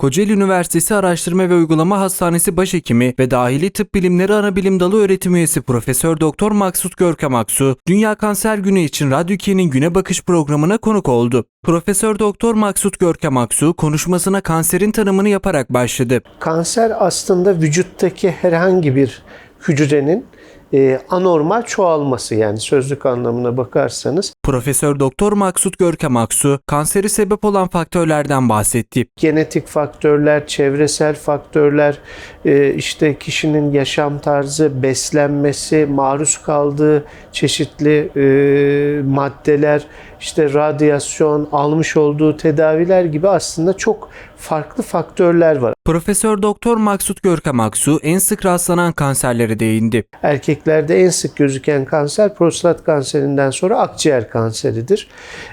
Kocaeli Üniversitesi Araştırma ve Uygulama Hastanesi Başhekimi ve Dahili Tıp Bilimleri Anabilim Dalı öğretim üyesi Profesör Doktor Maksut Görkem Aksu, Dünya Kanser Günü için Radyo 2'nin Güne Bakış programına konuk oldu. Profesör Doktor Maksut Görkem Aksu konuşmasına kanserin tanımını yaparak başladı. Kanser aslında vücuttaki herhangi bir hücrenin e, anormal çoğalması yani sözlük anlamına bakarsanız Profesör Doktor Maksut Görkem Aksu, kanseri sebep olan faktörlerden bahsetti. genetik faktörler, çevresel faktörler, e, işte kişinin yaşam tarzı, beslenmesi, maruz kaldığı çeşitli e, maddeler, işte radyasyon, almış olduğu tedaviler gibi aslında çok farklı faktörler var. Profesör Doktor Maksut Görkem Aksu en sık rastlanan kanserlere değindi. Erkeklerde en sık gözüken kanser prostat kanserinden sonra akciğer kanseridir.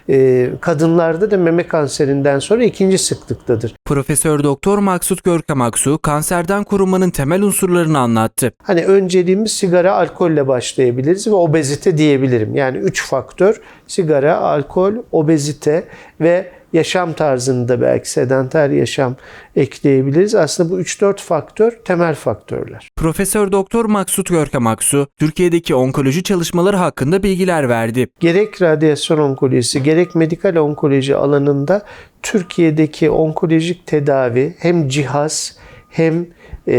E, kadınlarda da meme kanserinden sonra ikinci sıklıktadır. Profesör Doktor Maksut Görkem Aksu kanserden korunmanın temel unsurlarını anlattı. Hani önceliğimiz sigara, alkolle başlayabiliriz ve obezite diyebilirim. Yani üç faktör sigara, alkol, obezite ve yaşam tarzında belki sedanter yaşam ekleyebiliriz. Aslında bu 3-4 faktör temel faktörler. Profesör Doktor Maksut Görkem Aksu Türkiye'deki onkoloji çalışmaları hakkında bilgiler verdi. Gerek radyasyon onkolojisi gerek medikal onkoloji alanında Türkiye'deki onkolojik tedavi hem cihaz hem e,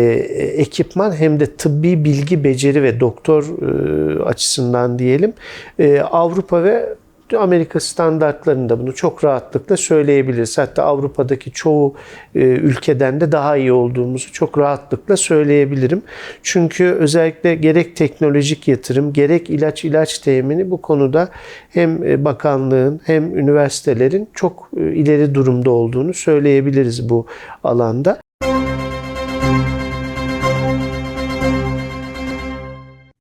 ekipman hem de tıbbi bilgi, beceri ve doktor e, açısından diyelim e, Avrupa ve Amerika standartlarında bunu çok rahatlıkla söyleyebiliriz. Hatta Avrupa'daki çoğu e, ülkeden de daha iyi olduğumuzu çok rahatlıkla söyleyebilirim. Çünkü özellikle gerek teknolojik yatırım, gerek ilaç ilaç temini bu konuda hem e, bakanlığın hem üniversitelerin çok e, ileri durumda olduğunu söyleyebiliriz bu alanda.